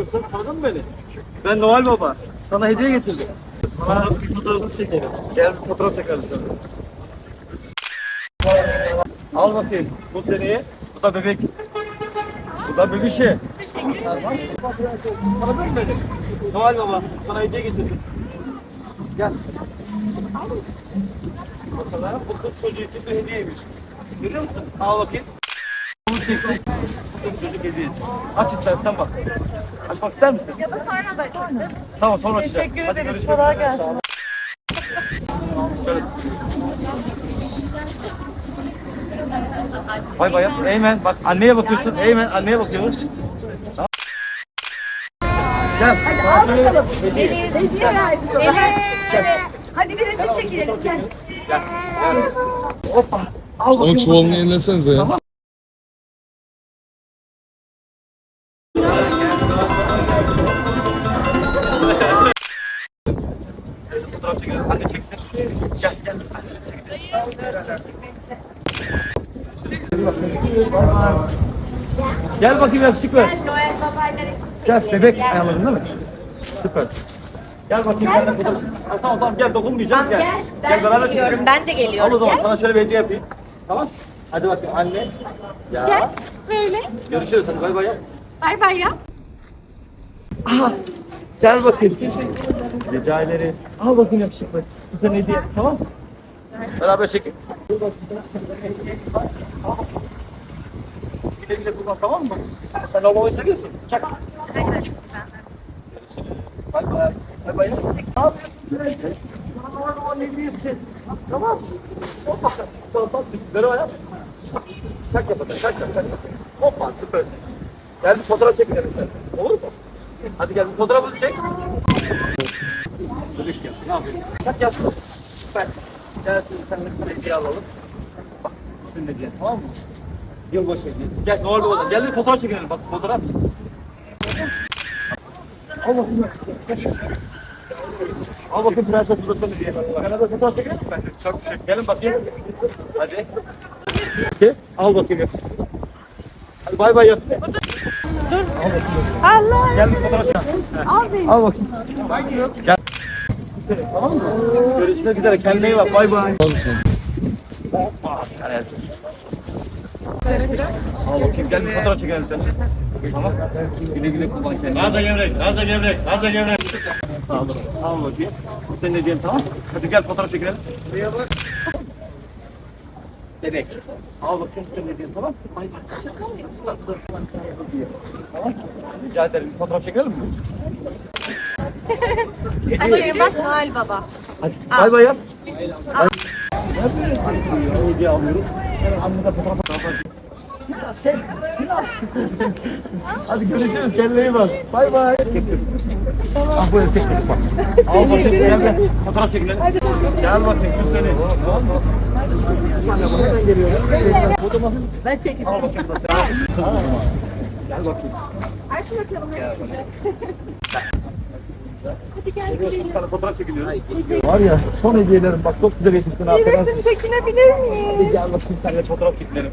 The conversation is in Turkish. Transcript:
Nasıl? Tanıdın mı beni? Ben Noel Baba. Sana hediye getirdim. Sana bir fotoğrafını çekelim. Gel bir fotoğraf çekelim sana. Al bakayım. Bu seneye. Bu da bebek. Bu da bebişi. Tanıdın mı beni? Noel Baba. Sana hediye getirdim. Gel. Bakalım bu kız çocuğu için bir hediyeymiş. Görüyor musun? Al bakayım. Aç istersen bak. Açmak ister misin? Ya da sonra da açalım. Tamam sonra açacağım. Teşekkür Hadi ederiz. görüşmek Kolay üzere. gelsin. Şöyle. Bay bay. Eymen bak anneye bakıyorsun. Eymen anneye bakıyoruz. Tamam. Gel. Al bakalım. Hediye. Hediye verdi sana. Hadi bir resim çekilelim. Gel. Hoppa. Al bakayım. Onun bu çuvalını seni. yenilesenize ya. Tamam. Fotoğraf çekelim. Anne çeksin. Gel gel. Anne çekelim. Gel bakayım yakışıklı. Noel babayla Gel bebek ayarladın değil mi? Süper. Gel bakayım sen de fotoğraf. Ha, tamam tamam gel dokunmayacağız gel. Gel. Ben Gel beraber geliyorum. çekelim. Ben de Al geliyorum. o zaman Gel. sana şöyle bir hediye yapayım. Tamam. Hadi bakayım anne. Ya. Gel. Böyle. Görüşürüz hadi bay bay yap. Bay bay ya. Aha. Gel bakayım. Rica ederiz. Al bakayım yakışıklı. Bu senin hediye. Tamam mı? Beraber çekin. Güle kullan tamam mı? Sen lavaboyu seviyorsun. Çak. Görüşürüz. Bay bay. Bay bay. Ne yapıyorsun? Bana ne diyorsun? Tamam. Hoppa. Tamam. Ver o ayak. Çak yap bakalım. Çak yap. Çak yap. Hoppa süpersin. Gel bir fotoğraf çekelim sen. Olur mu? Hadi gel bir fotoğrafımızı çek. Bebek yap. Ne yapıyorsun? Çak yap. Süper. Gel şimdi sen de sana hediye alalım. Bak. Şunu hediye tamam mı? Yılbaşı hediyesi. Gel Noel Baba'dan. Gel bir fotoğraf çekelim. Bak fotoğraf. Al bakayım. Al bakayım prenses burası diye. Beraber fotoğraf çekelim mi? Çok teşekkür Gelin bakayım. Hadi. Al bakayım. Hadi bay bay yap. Allah. Gel bir fotoğraf çek. Al beni. Al bakayım. Gel. Tamam mı? Görüşmek üzere. Kendine iyi bak. Bay bay. Al sen. Hoppa. Evet. Al bakayım. Gel bir fotoğraf çekelim sen. Tamam. Güle güle kullan kendini. Taze gevrek, taze gevrek, taze gevrek. Sağ ol. Al bakayım. Bu senin hediyen tamam. Hadi gel fotoğraf çekelim. Buraya bak. Bebek. Al bakayım bu senin hediyen tamam. Bay bay. Şaka mı yapıyorsun? Tamam. Rica ederim. Fotoğraf çekelim mi? Hadi bak Noel baba. Hadi bay bay yap. Ne hediye alıyoruz? Hemen annede fotoğraf. Çek, Sinan. Hadi görüşürüz. Kendine iyi bak. Bay bay. Ah bu erkek bak. Al bakayım gel gel. Fotoğraf çekinelim. Gel bakayım şu seni. Hemen geliyorum. Ben çekeceğim. Gel bakayım. Aç bakalım. Hadi gel. Tane fotoğraf çekiliyoruz. Var ya son hediyelerim bak çok güzel yetiştin. Bir resim çekinebilir miyiz? Gel bakayım seninle fotoğraf çekinelim.